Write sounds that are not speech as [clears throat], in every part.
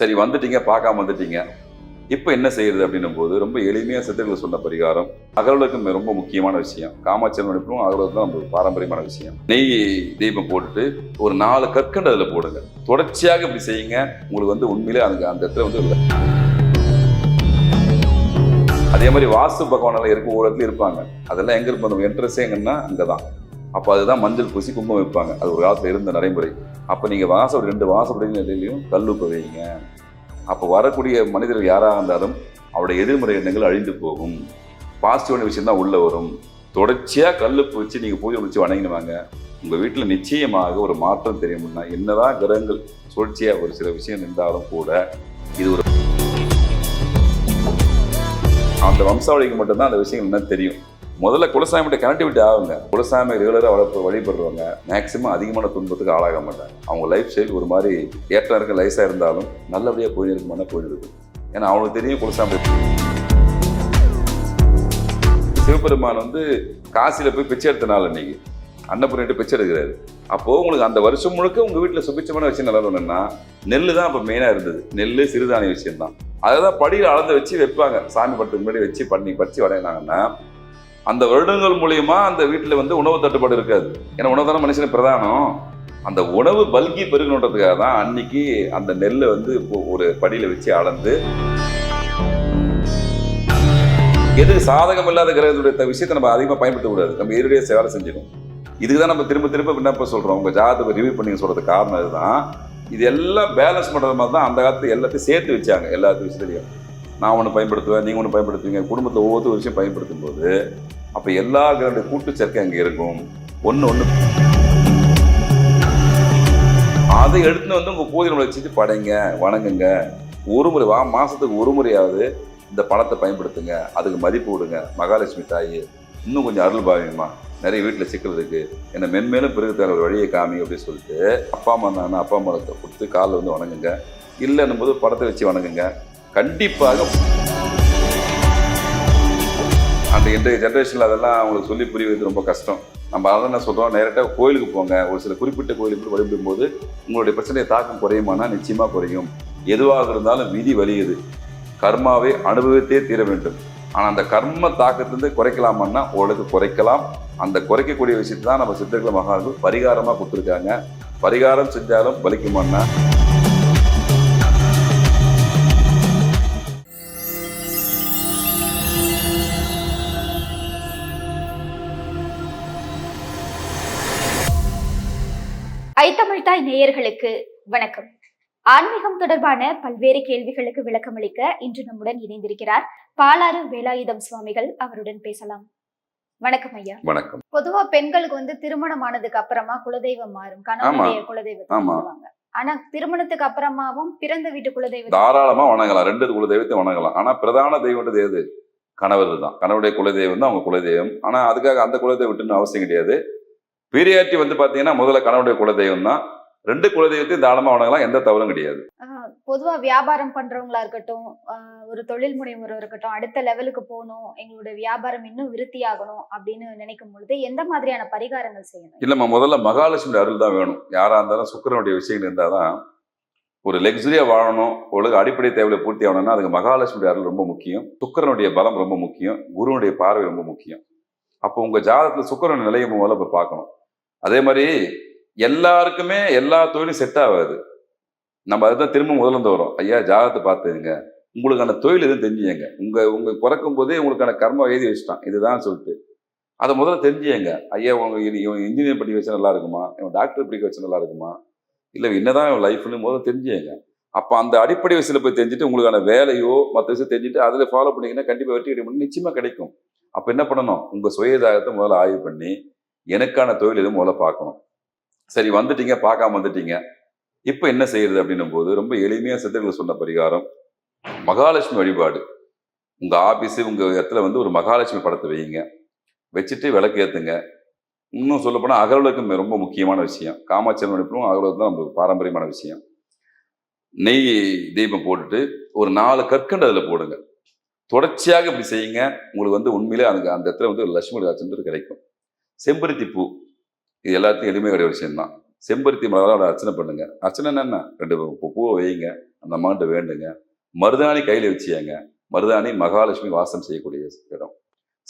சரி வந்துட்டீங்க பார்க்காம வந்துட்டீங்க. இப்போ என்ன செய்யறது அப்படின்னும் போது ரொம்ப எளிமையாக சித்தர்கள் சொன்ன பரிகாரம் அகலவுக்கு ரொம்ப முக்கியமான விஷயம். காமாட்சியம் அனுப்பவும் அகலவுக்கு தான் நம்ம பாரம்பரியமான விஷயம். நெய் தீபம் போட்டுட்டு ஒரு நாலு கற்கண்டு அதில் போடுங்க. தொடர்ச்சியாக இப்படி செய்யுங்க. உங்களுக்கு வந்து உண்மையிலே அந்த அந்த இடத்துல வந்து இல்லை அதே மாதிரி வாஸ்து பகவானெல்லாம் இருக்கும் ஒரு இடத்துல இருப்பாங்க. அதெல்லாம் எங்க இருப்பாங்க அந்த என்ட்ரஸே எங்கன்னா அங்கே தான் அப்போ அதுதான் மஞ்சள் பூசி குங்குமம் வைப்பாங்க. அது ஒரு காலத்தில் இருந்த நடைமுறை. அப்போ நீங்கள் வாசப்படி ரெண்டு வாசப்படி நிலையிலையும் கல்லுப்பு வைங்க. அப்போ வரக்கூடிய மனிதர்கள் யாராக இருந்தாலும் அவருடைய எதிர்மறை எண்ணங்கள் அழிந்து போகும். பாசிட்டிவான விஷயம் தான் வரும். தொடர்ச்சியாக கல்லுப்பு வச்சு நீங்கள் பூஜை வச்சு வணங்கினுவாங்க உங்கள் வீட்டில் நிச்சயமாக ஒரு மாற்றம் தெரியும்னா என்னதான் கிரகங்கள் சுழற்சியாக ஒரு சில விஷயம் இருந்தாலும் கூட இது ஒரு அந்த வம்சாவளிக்கு மட்டும்தான் அந்த விஷயங்கள் என்ன தெரியும். முதல்ல குலசாமிகிட்ட கனெக்டிவிட்டி ஆகுங்க. குலசாமி ரெகுலராக வளர்ப்பு வழிபடுறவங்க. மேக்சிமம் அதிகமான துன்பத்துக்கு ஆளாக மாட்டாங்க. அவங்க லைஃப் ஸ்டைல் ஒரு மாதிரி ஏற்றம் இருக்க லைஸாக இருந்தாலும் நல்லபடியாக போயிருக்குமான போயிருக்கும் ஏன்னா அவங்களுக்கு தெரியும் குலசாமி. சிவபெருமான் வந்து காசியில் போய் பிச்சை எடுத்த நாள் இன்னைக்கு அன்னபுரிட்டு பிச்சை எடுக்கிறாரு. அப்போது உங்களுக்கு அந்த வருஷம் முழுக்க உங்கள் வீட்டில் சுபிச்சமான விஷயம் நல்லா ஒன்றுன்னா நெல் தான் அப்போ மெயினாக இருந்தது. நெல் சிறுதானிய விஷயம் தான் அதை தான் படியில் அளந்து வச்சு வைப்பாங்க. சாமி படத்துக்கு முன்னாடி வச்சு பண்ணி படித்து வரையினாங்கன்னா அந்த வருடங்கள் மூலியமா அந்த வீட்டில் வந்து உணவு தட்டுப்பாடு இருக்காது. ஏன்னா உணவு தானே மனுஷனுக்கு பிரதானம். அந்த உணவு பல்கி பெருகணுன்றதுக்காக தான் அன்னைக்கு அந்த நெல்லை வந்து இப்போ ஒரு படியில் வச்சு அளந்து எது சாதகம் இல்லாத கிரகத்துடைய விஷயத்தை நம்ம அதிகமாக பயன்படுத்தக்கூடாது நம்ம எதிரடியே சேவை செஞ்சிடும் இதுக்கு தான் நம்ம திரும்ப திரும்ப விண்ணப்ப சொல்கிறோம் உங்கள் ஜாதகத்தை ரிவ்யூ பண்ணி சொல்கிறதுக்கு காரணம் இதுதான் இது எல்லாம் பேலன்ஸ் பண்ணுறது மாதிரி தான் அந்த காலத்து எல்லாத்தையும் சேர்த்து வச்சாங்க எல்லா விஷயத்துலையும். நான் ஒன்று பயன்படுத்துவேன் நீங்கள் ஒன்று பயன்படுத்துவீங்க. குடும்பத்தில் ஒவ்வொரு விஷயம் பயன்படுத்தும் போது அப்போ எல்லா கிரகடைய கூட்டு சேர்க்கை அங்கே இருக்கும். ஒன்று ஒன்று அதை எடுத்துன்னு வந்து உங்கள் பூஜை வச்சுட்டு படைங்க வணங்குங்க. ஒரு முறை வா மாதத்துக்கு ஒரு முறையாவது இந்த பணத்தை பயன்படுத்துங்க. அதுக்கு மதிப்பு விடுங்க மகாலட்சுமி தாய் இன்னும் கொஞ்சம் அருள் பாவிங்கம்மா. நிறைய வீட்டில் சிக்கல் இருக்குது என்னை மென்மேலும் பிறகு ஒரு வழியை காமி அப்படின்னு சொல்லிட்டு அப்பா அம்மா நான் அப்பா அம்மா கொடுத்து காலில் வந்து வணங்குங்க. இல்லைன்னும் போது படத்தை வச்சு வணங்குங்க. கண்டிப்பாக அந்த இன்றைய ஜென்ரேஷனில் அதெல்லாம் அவங்களுக்கு சொல்லி புரிவது ரொம்ப கஷ்டம். நம்ம அதை என்ன சொல்கிறோம் நேரட்டாக கோயிலுக்கு போங்க. ஒரு சில குறிப்பிட்ட கோயிலுக்கு வழிபடும் போது உங்களுடைய பிரச்சனையை தாக்கம் குறையுமானா நிச்சயமாக குறையும். எதுவாக இருந்தாலும் விதி வலியுது கர்மாவை அனுபவித்தே தீர வேண்டும். ஆனால் அந்த கர்ம தாக்கத்திலிருந்து குறைக்கலாமான்னா ஓரளவுக்கு குறைக்கலாம். அந்த குறைக்கக்கூடிய விஷயத்தை தான் நம்ம சித்தர்கள் மகான்கள் பரிகாரமாக கொடுத்துருக்காங்க. பரிகாரம் செஞ்சாலும் பலிக்குமான்னா ஐத்தமிழ்தாய் நேயர்களுக்கு வணக்கம். ஆன்மீகம் தொடர்பான பல்வேறு கேள்விகளுக்கு விளக்கமளிக்க இன்று நம்முடன் இணைந்திருக்கிறார் பாலாறு வேலாயுதம் சுவாமிகள் அவருடன் பேசலாம். வணக்கம் ஐயா. வணக்கம். பொதுவா பெண்களுக்கு வந்து திருமணம் ஆனதுக்கு அப்புறமா குலதெய்வம் மாறும். கணவனுடைய குலதெய்வத்தை. சொல்லுவாங்க. ஆனா திருமணத்துக்கு அப்புறமாவும் பிறந்த வீட்டு குலதெய்வத்தை தாராளமாக வணங்கலாம். ரெண்டு குல தெய்வத்தை வணங்கலாம். ஆனால் பிரதான தெய்வம்ன்றது எது? கணவர் தான் கணவருடைய குலதெய்வம் தான் அவங்க குலதெய்வம். ஆனால் அதுக்காக அந்த குலதெய்வம் விட்டுன்னு அவசியம் கிடையாது. பீரியாட்டி வந்து பார்த்தீங்கன்னா முதல்ல கணவருடைய குலதெய்வம் தான் ரெண்டு குலதெய்வத்தையும் தாராளமாக வணங்கலாம் எந்த தவறும் கிடையாது. பொதுவா வியாபாரம் பண்றவங்களா இருக்கட்டும் ஒரு தொழில் முனைவோரா இருக்கட்டும் அடுத்த லெவலுக்கு போகணும் எங்களுடைய வியாபாரம் இன்னும் விருத்தியாகணும் அப்படின்னு நினைக்கும் பொழுது எந்த மாதிரியான பரிகாரங்கள் செய்யணும்? இல்லைம்மா முதல்ல மகாலட்சுமி அருள் தான் வேணும். யாராக இருந்தாலும் சுக்கிரனுடைய விஷயங்கள் இருந்தால் தான் ஒரு லக்ஸுரியாக வாழணும் ஒழுங்கு அடிப்படை தேவையை பூர்த்தி ஆகணும்னா அதுக்கு மகாலட்சுமி அருள் ரொம்ப முக்கியம். சுக்கிரனுடைய பலம் ரொம்ப முக்கியம். குருனுடைய பார்வை ரொம்ப முக்கியம். அப்போ உங்கள் ஜாதகத்தில் சுக்கரன் நிலையை முதல்ல இப்போ பார்க்கணும். அதே மாதிரி எல்லாருக்குமே எல்லா தொழிலும் செட் ஆகாது. நம்ம அதுதான் திரும்ப முதல்ல இருந்து வரோம். ஐயா ஜாதகத்தை பார்த்துங்க உங்களுக்கான தொழில் எதுவும் தெரிஞ்சுங்க உங்கள் உங்கள் பிறக்கும் போதே உங்களுக்கான கர்மம் எழுதி வச்சுட்டான். இதுதான் சொல்லிட்டு. அதை முதல்ல தெரிஞ்சுங்க ஐயா உங்க இவன் இன்ஜினியர் படிக்க வச்சா நல்லா இருக்குமா? இவன் டாக்டர் படிக்க வச்சா நல்லா இருக்குமா? இல்லை என்னதான் இவன் லைஃப்னு முதல்ல தெரிஞ்சுங்க அப்போ அந்த அடிப்படை விஷயத்தில் போய் தெரிஞ்சுட்டு உங்களுக்கான வேலையோ மற்ற விஷயம் தெரிஞ்சுட்டு அதில் ஃபாலோ பண்ணீங்கன்னா கண்டிப்பாக வெற்றி கிடைக்கும். நிச்சயமாக கிடைக்கும். அப்போ என்ன பண்ணணும்? உங்கள் சுயதாகத்தை முதல்ல ஆய்வு பண்ணி எனக்கான தொழில் எதுவும் முதல்ல பார்க்கணும். சரி வந்துட்டீங்க பார்க்காம வந்துட்டீங்க. இப்போ என்ன செய்யறது அப்படின்னும் போது ரொம்ப எளிமையாக சித்தர்கள் சொன்ன பரிகாரம் மகாலட்சுமி வழிபாடு. உங்கள் ஆஃபீஸு உங்கள் இடத்துல வந்து ஒரு மகாலட்சுமி படத்தை வையுங்க. வச்சுட்டு விளக்கு ஏற்றுங்க இன்னும் சொல்லப்போனால் அகலவுக்கு ரொம்ப முக்கியமான விஷயம். காமாட்சி அனுப்பும் அகலவுக்கு தான் நம்மளுக்கு பாரம்பரியமான விஷயம். நெய் தீபம் போட்டுட்டு ஒரு நாலு கற்கண்டு அதில் போடுங்க. தொடர்ச்சியாக இப்படி செய்யுங்க உங்களுக்கு வந்து உண்மையிலே அந்த அந்த இடத்துல வந்து லட்சுமி ராஜ்ன்றது கிடைக்கும். செம்பருத்தி பூ இது எல்லாத்தையும் எளிமை கிடையாது விஷயம்தான். செம்பருத்தி மலரோட அர்ச்சனை பண்ணுங்க. அர்ச்சனை என்னென்ன? ரெண்டு பூவை வைங்க அந்த அம்மாண்ட வேண்டுங்க. மருதாணி கையில் வச்சியாங்க. மருதாணி மகாலட்சுமி வாசம் செய்யக்கூடிய இடம்.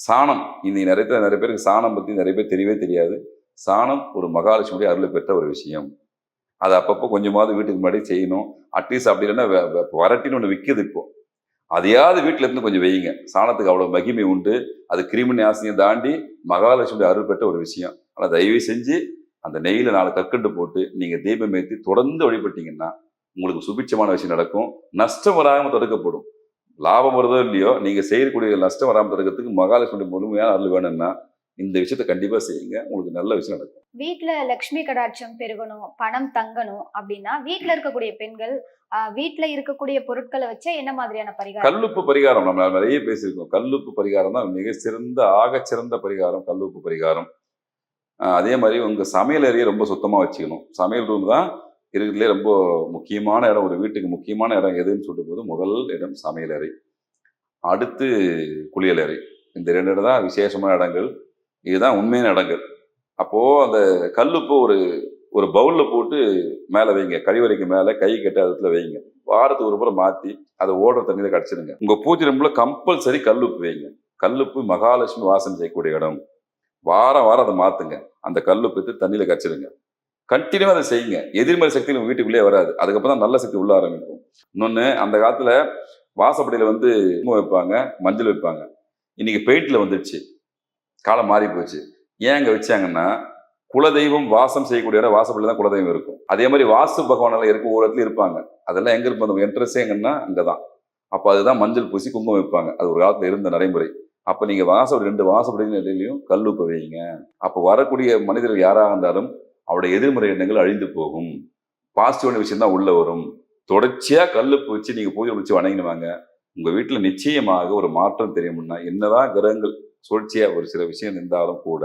சாணம் இன்னைக்கு நிறைய பேர் நிறைய பேருக்கு சாணம் பற்றி நிறைய பேர் தெரியவே தெரியாது. சாணம் ஒரு மகாலட்சுமியுடைய அருளை பெற்ற ஒரு விஷயம். அதை அப்பப்போ கொஞ்சமாவது வீட்டுக்கு முன்னாடி செய்யணும். அட்லீஸ்ட் அப்படி இல்லைன்னா வரட்டின்னு ஒன்று விற்கிது இப்போ. அதையாவது வீட்டில இருந்து கொஞ்சம் வையுங்க. சாணத்துக்கு அவ்வளோ மகிமை உண்டு. அது கிருமி நாசினியை தாண்டி மகாலட்சுமி அருள் பெற்ற ஒரு விஷயம். ஆனால் தயவு செஞ்சு அந்த நெய்யில் நாலு கற்கண்டு போட்டு நீங்கள் தீபம் ஏற்றி தொடர்ந்து வழிபட்டீங்கன்னா உங்களுக்கு சுபிட்சமான விஷயம் நடக்கும். நஷ்டம் வராமல் தடுக்கப்படும். லாபம் வருதோ இல்லையோ நீங்கள் செய்யக்கூடிய நஷ்டம் வராமல் தடுக்கிறதுக்கு மகாலட்சுமி முழுமையான அருள் வேணும்னா இந்த விஷயத்த கண்டிப்பாக செய்யுங்க. உங்களுக்கு நல்ல விஷயம் நடக்கும். வீட்ல லக்ஷ்மி கடாட்சம் பெருகணும் பணம் தங்கணும் அப்படின்னா வீட்ல இருக்கக்கூடிய பெண்கள் வீட்ல இருக்கக்கூடிய பொருட்களை வச்சு என்ன மாதிரியான பரிகாரம்? கல்லுப்பு பரிகாரம் நம்ம நிறைய பேசியிருக்கோம். கல்லுப்பு பரிகாரம் தான் மிக சிறந்த ஆகச் சிறந்த பரிகாரம் கல்லுப்பு பரிகாரம். அதே மாதிரி உங்க சமையல் அறையை ரொம்ப சுத்தமா வச்சுக்கணும். சமையல் ரூம் தான் இருக்கிறதுலே ரொம்ப முக்கியமான இடம். ஒரு வீட்டுக்கு முக்கியமான இடம் எதுன்னு சொல்லும் போது முதல் இடம் சமையல் அறை. அடுத்து குளியல் அறை. இந்த ரெண்டு இடம் தான் விசேஷமான இடங்கள். இதுதான் உண்மையான இடங்கள் அப்போது அந்த கல்லுப்பு ஒரு ஒரு பவுலில் போட்டு மேலே வைங்க. கழிவறைக்கு மேலே கை கட்ட அதுல வைங்க. வாரத்துக்கு ஒரு முறை மாற்றி அதை ஓடுற தண்ணியில் கடிச்சிடுங்க. உங்கள் பூஜை ரூமில் கம்பல்சரி கல்லுப்பு வைங்க. கல்லுப்பு மகாலட்சுமி வாசம் செய்யக்கூடிய இடம். வாரம் வாரம் அதை மாற்றுங்க அந்த கல்லுப்பு தண்ணியில் தண்ணியில கடிச்சிடுங்க. கண்டினியூவாக அதை செய்யுங்க. எதிர்மறை சக்தி நம்ம வீட்டுக்குள்ளேயே வராது. அதுக்கப்புறம் தான் நல்ல சக்தி உள்ள ஆரம்பிக்கும். இன்னொன்று அந்த காலத்தில் வாசப்படியில் வந்து வைப்பாங்க மஞ்சள் வைப்பாங்க. இன்னைக்கு பெயிண்டில் வந்துடுச்சு காலம் மாறி போச்சு. ஏன் அங்கே வச்சாங்கன்னா குலதெய்வம் வாசம் செய்யக்கூடிய இடம் வாசப்படியில தான் குலதெய்வம் இருக்கும். அதே மாதிரி வாசு பகவானெல்லாம் இருக்கும் ஒரு இடத்துல இருப்பாங்க? அதெல்லாம் எங்கே இருப்போம் அந்த என்ட்ரன்ஸே எங்கன்னா அங்கதான். அப்போ அதுதான் மஞ்சள் பூசி குங்குமம் வைப்பாங்க. அது ஒரு காலத்தில் இருந்த நடைமுறை. அப்போ நீங்கள் வாசப்படி ரெண்டு வாசப்படி நிலையிலையும் கல்லுப்ப வைங்க. அப்போ வரக்கூடிய மனிதர்கள் யாராக இருந்தாலும் அவருடைய எதிர்மறை எண்ணங்கள் அழிந்து போகும். பாசிட்டிவான விஷயம் தான் உள்ளே வரும். தொடர்ச்சியாக கல்லுப்பு வச்சு நீங்கள் பூஜை வச்சு வணங்கினுவாங்க உங்கள் வீட்டில் நிச்சயமாக ஒரு மாற்றம் தெரியும்னா என்னதான் கிரகங்கள் சுழற்சியா ஒரு சில விஷயம் இருந்தாலும் கூட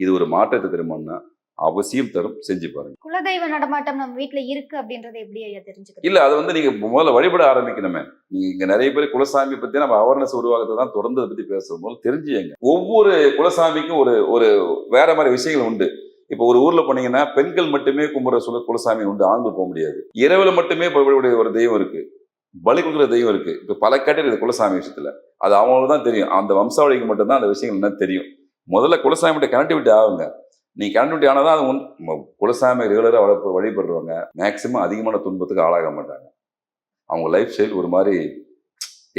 இது ஒரு மாற்றத்தை தருமானா அவசியம் தரும். செஞ்சு பாருங்க. குலதெய்வ நடமாட்டம் நம்ம வீட்ல இருக்கு அப்படின்றத எப்படி ஐயா இல்ல அது வந்து நீங்க முதல்ல வழிபட ஆரம்பிக்கணுமே. நீங்க இங்க நிறைய பேர் குலசாமி பத்தி நம்ம அவேர்னஸ் உருவாக்கத்தை தான் தொடர்ந்து அதை பத்தி பேசுறோம் போது தெரிஞ்சுங்க ஒவ்வொரு குலசாமிக்கும் ஒரு ஒரு வேற மாதிரி விஷயங்கள் உண்டு. இப்போ ஒரு ஊர்ல போனீங்கன்னா பெண்கள் மட்டுமே கும்பிட்ற சொல்ல குலசாமி உண்டு ஆண்கள் போக முடியாது. இரவுல மட்டுமே ஒரு தெய்வம் இருக்கு. பலி கொடுக்குற தெய்வம் இருக்கு. இப்போ பல கேட்டகரி குலசாமி விஷயத்துல. அது அவங்களுக்கு தான் தெரியும். அந்த வம்சாவளிக்கு மட்டும்தான் அந்த விஷயங்கள் என்ன தெரியும். முதல்ல குலசாமிகிட்ட கனெக்டிவிட்டி ஆகுங்க. நீ கனெக்டிவிட்டி ஆனால் தான் அது உன் குலசாமி ரெகுலராக வளர்ப்பு வழிபடுறவங்க. மேக்சிமம் அதிகமான துன்பத்துக்கு ஆளாக மாட்டாங்க. அவங்க லைஃப் ஸ்டைல் ஒரு மாதிரி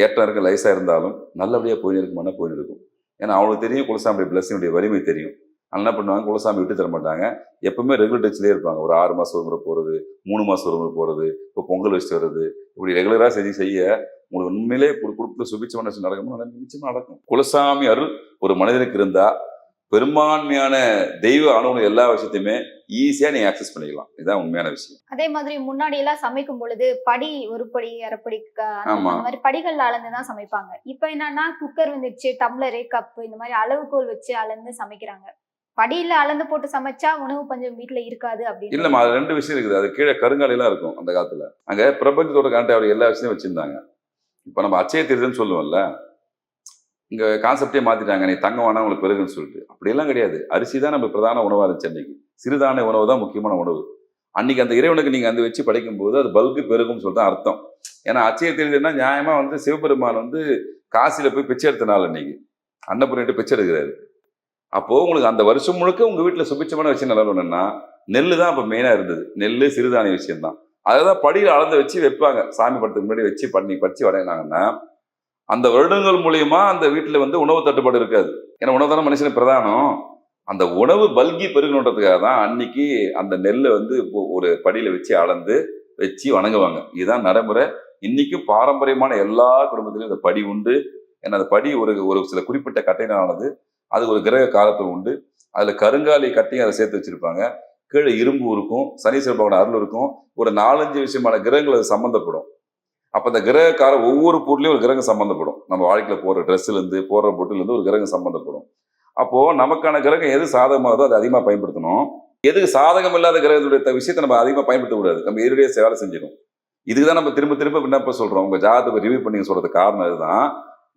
ஏற்றம் இருக்க லைஸாக இருந்தாலும் நல்லபடியாக போயின்னு இருக்குமானா போயின்னு இருக்கும். ஏன்னா அவங்களுக்கு தெரியும் குலசாமியுடைய பிளஸ்ஸினுடைய வலிமை தெரியும். என்ன பண்ணுவாங்க? குலசாமி விட்டு தர மாட்டாங்க. எப்பவுமே ரெகுலர் டச்லேயே இருப்பாங்க. ஒரு ஆறு மாதம் ஒரு முறை போகிறது மூணு மாதம் ஒரு முறை போகிறது இப்போ பொங்கல் வச்சுட்டு வர்றது. இப்படி ரெகுலராக செஞ்சு செய்ய உங்களுக்கு உண்மையிலே ஒரு குடும்பத்தில் சுபிச்சமான விஷயம் நடக்கும்னா நிச்சயமாக நடக்கும். குலசாமி அருள் ஒரு மனிதனுக்கு இருந்தா பெரும்பான்மையான தெய்வ அணுகுன எல்லா விஷயத்தையுமே ஈஸியாக நீங்கள் ஆக்சஸ் பண்ணிக்கலாம். இதுதான் உண்மையான விஷயம். அதே மாதிரி முன்னாடி எல்லாம் சமைக்கும் பொழுது படி ஒரு படி அரைப்படி மாதிரி படிகள் அளந்து தான் சமைப்பாங்க. இப்ப என்னன்னா குக்கர் வந்துச்சு டம்ளரு கப்பு இந்த மாதிரி அளவுகோல் வச்சு அளந்து சமைக்கிறாங்க. படியில அளந்து போட்டு சமைச்சா உணவு பஞ்சம் வீட்ல இருக்காது அப்படின்னு. இல்லைம்மா அது ரெண்டு விஷயம் இருக்குது. அது கீழே கருங்காலிலாம் இருக்கும் அந்த காலத்துல. அங்க பிரபஞ்சத்தோட கனெக்ட் அவர் எல்லா விஷயத்தையும் வச்சிருந்தாங்க. இப்போ நம்ம அச்சய தீர்தன்னு சொல்லுவோம்ல இங்கே கான்செப்டே மாற்றிட்டாங்க நீ தங்கம் வேணா உங்களுக்கு பெருகுன்னு சொல்லிட்டு. அப்படியெல்லாம் கிடையாது. அரிசி தான் நம்ம பிரதான உணவாக இருந்துச்சு அன்னைக்கு. சிறுதானிய உணவு தான் முக்கியமான உணவு. அன்னைக்கு அந்த இறைவனுக்கு நீங்கள் அந்த வச்சு படைக்கும்போது அது பல்கு பெருகும்னு சொல்லிட்டு அர்த்தம். ஏன்னா அச்சய தீர்தம்னா நியாயமாக வந்து சிவபெருமான் வந்து காசியில் போய் பிச்சை எடுத்த நாள் அன்னைக்கு. அன்னபுரிட்டு பிச்சை எடுக்கிறாரு. அப்போது உங்களுக்கு அந்த வருஷம் முழுக்க உங்கள் வீட்டில் சுபிச்சமான விஷயம் நிலவணும்னா நெல் தான் அப்போ மெயினாக இருந்தது. நெல் சிறுதானிய விஷயம் தான் அதை தான் படியில் அளந்து வச்சு வைப்பாங்க. சாமி படத்துக்கு முன்னாடி வச்சு பண்ணி படித்து வணங்கினாங்கன்னா அந்த வருடங்கள் மூலியமா அந்த வீட்டில் வந்து உணவு தட்டுப்பாடு இருக்காது. ஏன்னா உணவு தானே மனுஷனுக்கு பிரதானம். அந்த உணவு பல்கி பெருகணுன்றதுக்காக தான் அன்னைக்கு அந்த நெல்லை வந்து ஒரு படியில் வச்சு அளந்து வச்சு வணங்குவாங்க. இதுதான் நடைமுறை. இன்னைக்கும் பாரம்பரியமான எல்லா குடும்பத்திலையும் இந்த படி உண்டு. ஏன்னா அந்த படி ஒரு ஒரு சில குறிப்பிட்ட கட்டையினானது அது ஒரு கிரக காலத்தில் உண்டு. அதில் கருங்காலி கட்டையும் அதை சேர்த்து வச்சிருப்பாங்க. கீழே இரும்பு இருக்கும் சனீஸ்வர பகவான் அருள் இருக்கும். ஒரு நாலஞ்சு விஷயமான கிரகங்கள் அது சம்மந்தப்படும் அப்போ அந்த கிரகக்காரம் ஒவ்வொரு பொருளையும் ஒரு கிரகம் சம்மந்தப்படும் நம்ம வாழ்க்கையில் போகிற ட்ரெஸ்ஸுலேருந்து போடுற பொட்டிலேருந்து ஒரு கிரகம் சம்மந்தப்படும் அப்போது நமக்கான கிரகம் எது சாதகமாகதோ அதை அதிகமாக பயன்படுத்தணும். எதுக்கு சாதகம் இல்லாத கிரகத்துடைய விஷயத்தை நம்ம அதிகமாக பயன்படுத்தக்கூடாது நம்ம எதிரடியே வேலை செஞ்சிடும் இதுக்கு தான் நம்ம திரும்ப திரும்ப விண்ணப்ப சொல்கிறோம் உங்கள் ஜாதகத்தை ரிவ்யூ பண்ணி சொல்கிறது காரணம் இதுதான்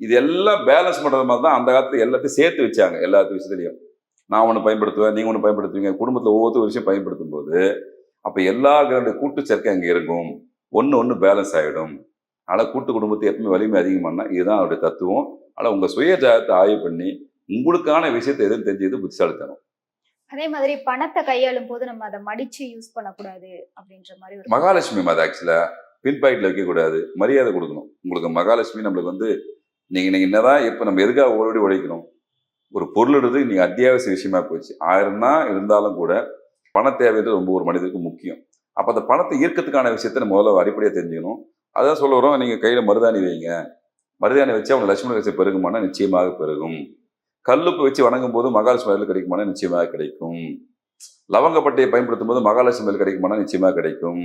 இது எல்லாம் பேலன்ஸ் பண்றது மாதிரி தான் அந்த காலத்துல எல்லாத்தையும் சேர்த்து வச்சாங்க எல்லா விஷயத்துலையும். நான் ஒன்று பயன்படுத்துவேன் நீங்கள் ஒன்று பயன்படுத்துவீங்க குடும்பத்தில் ஒரு விஷயம் பயன்படுத்தும் போது அப்போ எல்லா கிரக கூட்டு சேர்க்கை அங்கே இருக்கும். ஒன்று ஒன்று பேலன்ஸ் ஆகிடும் அதனால் கூட்டு குடும்பத்தை எப்பவுமே வலிமை அதிகமானா இதுதான் அவருடைய தத்துவம். ஆனால் உங்கள் சுய ஜாதத்தை ஆய்வு பண்ணி உங்களுக்கான விஷயத்தை எதுவும் தெரிஞ்சது புத்திசாலித்தனம். அதே மாதிரி பணத்தை கையாளும் போது நம்ம அதை மடிச்சு யூஸ் பண்ணக்கூடாது அப்படின்ற மாதிரி மகாலட்சுமி மாதம் ஆக்சுவலாக பின் பாக்கெட்டில் வைக்கக்கூடாது மரியாதை கொடுக்கணும். உங்களுக்கு மகாலட்சுமி நம்மளுக்கு வந்து நீங்கள் நீங்கள் என்னதான் இப்போ நம்ம எதுக்காக ஓடி உழைக்கணும் ஒரு பொருளுறது நீங்கள் அத்தியாவசிய விஷயமா போச்சு. ஆயிரம் தான் இருந்தாலும் கூட பண தேவைன்றது ரொம்ப ஒரு மனிதனுக்கு முக்கியம். அப்போ அந்த பணத்தை ஈர்க்கறதுக்கான விஷயத்தை நம்ம முதல்ல அடிப்படையாக தெரிஞ்சுக்கணும். அதான் சொல்ல வரோம் நீங்கள் கையில் மருதாணி வைங்க. மருதாணி வச்சு அவங்க லட்சுமண கட்சி பெருகுமானா நிச்சயமாக பெருகும். கல்லுப்பு வச்சு வணங்கும் போது மகாலட்சுமி அருள் கிடைக்குமானா நிச்சயமாக கிடைக்கும். லவங்கப்பட்டையை பயன்படுத்தும் போது மகாலட்சுமி அருள் கிடைக்குமானா நிச்சயமாக கிடைக்கும்.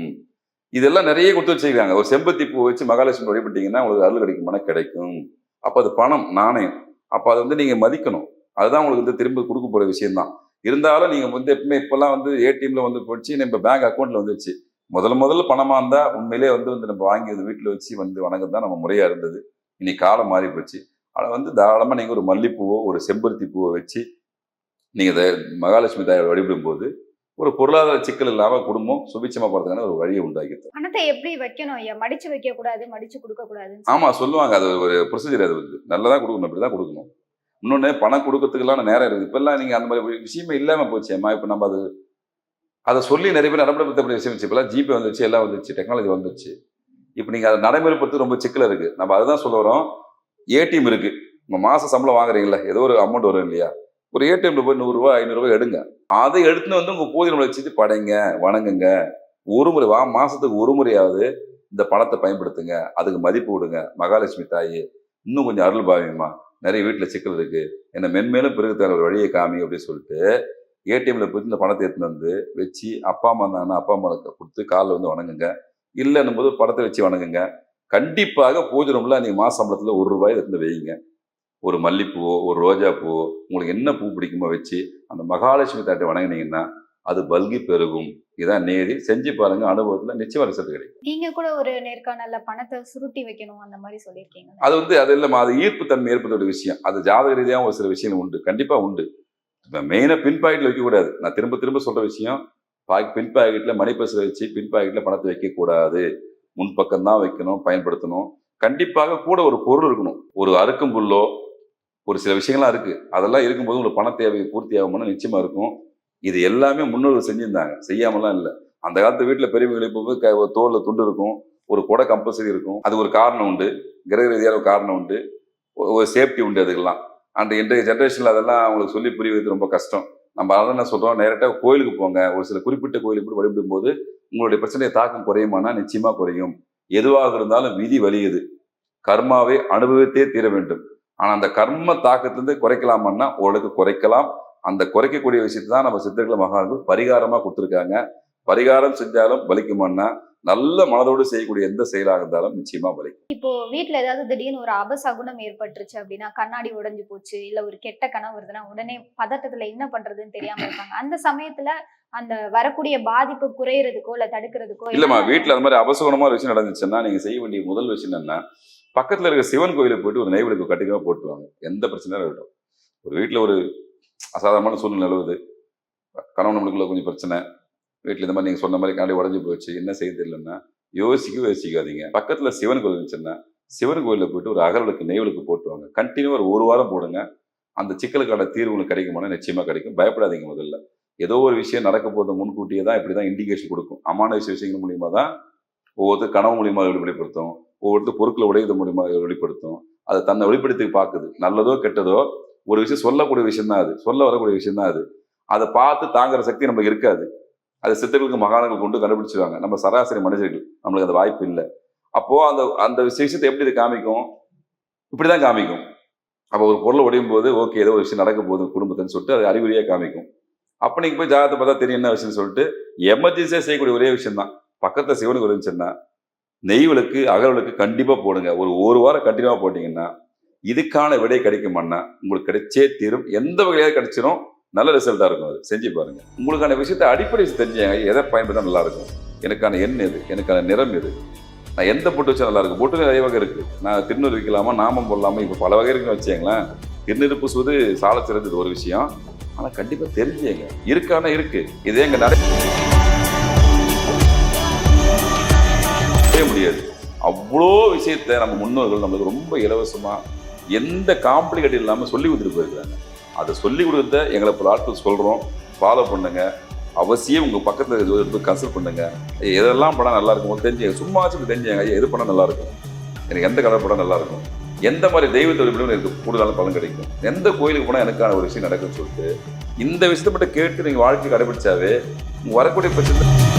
இதெல்லாம் நிறைய கொடுத்து வச்சுருக்காங்க. ஒரு செம்பத்தி பூ வச்சு மகாலட்சுமி வழிபட்டீங்கன்னா உங்களுக்கு அருள் கிடைக்குமானா கிடைக்கும். அப்போ அது பணம் நாணயம். அப்போ அதை வந்து நீங்கள் மதிக்கணும். அதுதான் உங்களுக்கு வந்து திரும்ப கொடுக்க போகிற விஷயம்தான். இருந்தாலும் நீங்கள் வந்து எப்பவுமே இப்போல்லாம் வந்து ஏடிஎம்ல வந்து போச்சு நம்ம பேங்க் அக்கௌண்ட்ல வந்துச்சு முதல்ல முதல்ல பணமாக இருந்தால் உண்மையிலே வந்து வந்து நம்ம வாங்கி வந்து வீட்டில் வச்சு வந்து வணங்கிறது தான் நம்ம முறையாக இருந்தது. இன்னைக்கு காலம் மாறி போச்சு. அதை வந்து தாராளமாக நீங்கள் ஒரு மல்லிப்பூவோ ஒரு செம்பருத்தி பூவோ வச்சு நீங்கள் மகாலட்சுமி தாயை வழிபடும் போது ஒரு பொருளாதார சிக்கல் இல்லாமல் குடும்பம் சுபிச்சமாக போகிறதுக்கான ஒரு வழியை உண்டாக்கி தரும். பணத்தை எப்படி வைக்கணும்? ஐயா மடிச்சு வைக்க கூடாது மடிச்சு கொடுக்க கூடாதுன்னு ஆமாம் சொல்லுவாங்க. அது ஒரு ப்ரொசீஜர் அது. வந்து நல்லதாக கொடுக்கணும் அப்படி தான் கொடுக்கணும். இன்னொன்று பணம் கொடுக்கறதுக்கெல்லாம் நேரம் இருக்குது. இப்போல்லாம் நீங்கள் அந்த மாதிரி விஷயமே இல்லாமல் போச்சு அம்மா. இப்போ நம்ம அது அதை சொல்லி நிறைய பேர் நடைமுறைப்படுத்தப்பட்ட விஷயம் வச்சு இப்போல்லாம் ஜிபே வந்துச்சு எல்லாம் வந்துச்சு டெக்னாலஜி வந்துச்சு இப்போ நீங்கள் அதை நடைமுறைப்படுத்துறது ரொம்ப சிக்கல் இருக்குது நம்ம அதுதான் சொல்ல வரோம். ஏடிஎம் இருக்குது உங்கள் மாத சம்பளம் வாங்குறீங்களா ஏதோ ஒரு அமௌண்ட் வரும் இல்லையா? ஒரு ஏடிஎம்ல போய் நூறுரூவா ஐநூறுரூவா எடுங்க. அதை எடுத்துன்னு வந்து உங்கள் பூஜை வச்சுட்டு படைங்க வணங்குங்க. ஒரு முறை வா மாதத்துக்கு ஒரு முறையாவது இந்த பணத்தை பயன்படுத்துங்க. அதுக்கு மதிப்பு விடுங்க மகாலட்சுமி தாயி இன்னும் கொஞ்சம் அருள் பாவியமா? நிறைய வீட்டில் சிக்கல் இருக்கு. என்ன மென்மேலும் பிறகு தர ஒரு வழியை காமி அப்படின்னு சொல்லிட்டு ஏடிஎம்ல போய் இந்த பணத்தை எடுத்துன்னு வந்து வச்சு அப்பா அம்மா இருந்தாங்கன்னா அப்பா அம்மா கொடுத்து காலில் வந்து வணங்குங்க. இல்லைன்னும் போது படத்தை வச்சு வணங்குங்க. கண்டிப்பாக பூஜை ரூம்ல நீங்க மாசம்பளத்துல ஒரு ரூபாய் எடுத்து வைங்க. ஒரு மல்லிப்பூவோ ஒரு ரோஜா பூவோ உங்களுக்கு என்ன பூ பிடிக்குமோ வச்சு அந்த மகாலட்சுமி தாட்டை வணங்கினீங்கன்னா அது பல்கி பெருகும். இதான் நேரி செஞ்சு பாருங்க அனுபவத்துல நிச்சயம் ரிசல்ட் கிடைக்கும். நீங்க கூட ஒரு நேர்காணல்ல பணத்தை சுருட்டி வைக்கணும் அந்த மாதிரி சொல்லியிருக்கீங்க அது வந்து அது இல்லைம்மா அது ஈர்ப்பு தன்மை ஏற்படுத்த விஷயம். அது ஜாதக ரீதியாக ஒரு சில விஷயங்கள் உண்டு. கண்டிப்பா உண்டு. மெயினாக பின் பாக்கெட்ல வைக்கக்கூடாது நான் திரும்ப திரும்ப சொல்ற விஷயம் பாக்கெட் பின் பாக்கெட்ல மணி பர்ஸில் வச்சு பின் பாக்கெட்ல பணத்தை வைக்கக்கூடாது முன்பக்கம் தான் வைக்கணும் பயன்படுத்தணும். கண்டிப்பாக கூட ஒரு பொருள் இருக்கணும். ஒரு அறுக்கும் புல்லோ ஒரு சில விஷயங்கள்லாம் இருக்கு. அதெல்லாம் இருக்கும்போது உங்களுக்கு பண தேவை பூர்த்தி ஆகும்னா நிச்சயமா இருக்கும். இது எல்லாமே முன்னோர்கள் செஞ்சிருந்தாங்க. செய்யாமலாம் இல்லை. அந்த காலத்து வீட்டில் பெரியவங்களை போது தோலில் ஒரு துண்டு இருக்கும் ஒரு கொடை கம்பல்சரி இருக்கும். அது ஒரு காரணம் உண்டு. கிரக ரீதியான ஒரு காரணம் உண்டு. ஒரு சேஃப்டி உண்டு அதுக்கெல்லாம். அண்ட் இன்றைய ஜென்ரேஷனில் அதெல்லாம் அவங்களுக்கு சொல்லி புரிய வைக்கிறது ரொம்ப கஷ்டம். நம்ம அதான் என்ன சொல்கிறோம் நேரட்டாக கோயிலுக்கு போங்க. ஒரு சில குறிப்பிட்ட கோயிலுக்கு போய் வழிபடும் போது உங்களுடைய பிரச்சனையை தாக்கம் குறையுமானா நிச்சயமாக குறையும். எதுவாக இருந்தாலும் விதி வலியுது. கர்மாவை அனுபவித்தே தீர வேண்டும். ஆனால் அந்த கர்ம தாக்கத்திலிருந்து குறைக்கலாமான்னா ஓரளவுக்கு குறைக்கலாம். அந்த குறைக்கக்கூடிய விஷயத்தை தான் நம்ம சித்தர்கள் மகான்கள் பரிகாரமாக கொடுத்துருக்காங்க. பரிகாரம் செஞ்சாலும் பலிக்குமான்னா நல்ல மனதோடு செய்யக்கூடிய எந்த செயலாக இருந்தாலும் நிச்சயமா பலிக்கும் இப்போ வீட்ல ஏதாவது திடீர்னு ஒரு அபசகுனம் ஏற்பட்டுருச்சு அப்படின்னா கண்ணாடி உடைஞ்சு போச்சு இல்ல ஒரு கெட்ட கனவு வருதுன்னா உடனே பதட்டத்துல என்ன பண்றதுன்னு தெரியாம [clears throat] இருப்பாங்க. அந்த சமயத்துல அந்த வரக்கூடிய பாதிப்பு குறையறதுக்கோ இல்ல தடுக்கிறதுக்கோ இல்லம்மா என்ன- வீட்டில் அந்த மாதிரி அவசரமான ஒரு விஷயம் நடந்துச்சுன்னா நீங்க செய்ய வேண்டிய முதல் விஷயம் என்னன்னா பக்கத்தில் இருக்க சிவன் கோயிலுக்கு போயிட்டு ஒரு நெய்விளக்கு கட்டிக்கமாக போட்டுருவாங்க. எந்த பிரச்சனையும் இருக்கட்டும். ஒரு வீட்டில் ஒரு அசாதாரணமான சூழ்நிலை நிலவுது. கணவன் நம்மளுக்குள்ள கொஞ்சம் பிரச்சனை. வீட்டில் இந்த மாதிரி நீங்கள் சொன்ன மாதிரி காண்டி உடஞ்சி போச்சு என்ன செய்ய தெரியலன்னா யோசிக்கவே யோசிக்காதீங்க. பக்கத்தில் சிவன் கோயில் இருந்துச்சுன்னா சிவன் கோயிலில் போயிட்டு ஒரு அகலுக்கு நெய்வலுக்கு போட்டுவாங்க கண்டினியூ ஒரு ஒரு வாரம் போடுங்க. அந்த சிக்கலுக்கான தீர்வு உங்களுக்கு கிடைக்குமானா நிச்சயமாக கிடைக்கும். பயப்படாதீங்க முதல்ல. ஏதோ ஒரு விஷயம் நடக்க போதும் முன்கூட்டியே தான் இப்படி தான் இண்டிகேஷன் கொடுக்கும். அமானுஷ விஷயங்கள் மூலியமாக தான் ஒவ்வொருத்தர் கனவு மூலியமாக வெளிப்படுத்தும். ஒவ்வொருத்தர் பொருட்களை உடையது மூலியமா வெளிப்படுத்தும். அதை தன்னை வெளிப்படுத்தி பார்க்குது. நல்லதோ கெட்டதோ ஒரு விஷயம் சொல்லக்கூடிய விஷயம் தான் அது. சொல்ல வரக்கூடிய விஷயம் தான் அது. அதை பார்த்து தாங்குற சக்தி நமக்கு இருக்காது. அது சித்தர்களுக்கு மகாணங்கள் கொண்டு கண்டுபிடிச்சிருவாங்க. நம்ம சராசரி மனிதர்கள். நம்மளுக்கு அந்த வாய்ப்பு இல்லை. அப்போ அந்த அந்த விஷயத்தை எப்படி இது காமிக்கும்? இப்படிதான் காமிக்கும். அப்போ ஒரு பொருளை உடையும் போது ஓகே ஏதோ ஒரு விஷயம் நடக்க போகுது குடும்பத்துன்னு சொல்லிட்டு அது அறிகுறியாக காமிக்கும். அப்போ நீங்கள் போய் ஜாதகத்தை பார்த்தா தெரியும் என்ன விஷயம்னு சொல்லிட்டு எமர்ஜென்சியாக செய்யக்கூடிய ஒரே விஷயம் தான் பக்கத்தில் சிவனுக்கு இருந்துச்சுன்னா நெய் விளக்கு அகல் விளக்கு கண்டிப்பாக போடுங்க. ஒரு ஒரு வாரம் கண்டினியூவாக போட்டிங்கன்னா இதுக்கான விடை கிடைக்குமான்னா உங்களுக்கு கிடைச்சே தீரும். எந்த வகையாக கிடைச்சிரும். நல்ல ரிசல்ட்டாக இருக்கும் அது. செஞ்சு பாருங்கள் உங்களுக்கான விஷயத்தை அடிப்படை தெரிஞ்சாங்க எதை பயன்படுத்தா நல்லா இருக்கும். எனக்கான எண் எது? எனக்கான நிறம் எது? நான் எந்த பொட்டு வச்சா நல்லாயிருக்கும் பொட்டு நிறைய வகை இருக்குது நான் திருநூறு வைக்கலாமா நாமம் போடலாமா? இப்போ பல வகை இருக்குன்னு வச்சுங்களேன் திருநீர் பூசுவது சால சிறந்தது ஒரு விஷயம். ஆனால் கண்டிப்பாக தெரிஞ்சுங்க இருக்கானா இருக்குது இதே எங்கள் நிறைய முடியாது. அவ்வளோ விஷயத்த நம்ம முன்னோர்கள் நம்மளுக்கு ரொம்ப இலவசமா எந்த காம்ப்ளிகேட் இல்லாமல் சொல்லி கொடுத்துட்டு போயிருக்காங்க. அதை சொல்லி கொடுத்த எங்களை பல ஆட்கள் சொல்கிறோம் ஃபாலோ பண்ணுங்க. அவசியம் உங்கள் பக்கத்தில் இருக்கிற கன்சல்ட் பண்ணுங்க. எதெல்லாம் படம் நல்லா இருக்கும் தெரிஞ்சு சும்மா வச்சு தெரிஞ்சுங்க ஐயா எது படம் நல்லா இருக்கும். எனக்கு எந்த கலர் படம் நல்லா இருக்கும். எந்த மாதிரி தெய்வத்தை வழிபடும் எனக்கு கூடுதலான பலன் கிடைக்கும். எந்த கோயிலுக்கு போனால் எனக்கான ஒரு விஷயம் நடக்கும்னு சொல்லிட்டு இந்த விஷயத்தை மட்டும் கேட்டு நீங்கள் வாழ்க்கை கடைபிடிச்சாவே வரக்கூடிய பிரச்சனை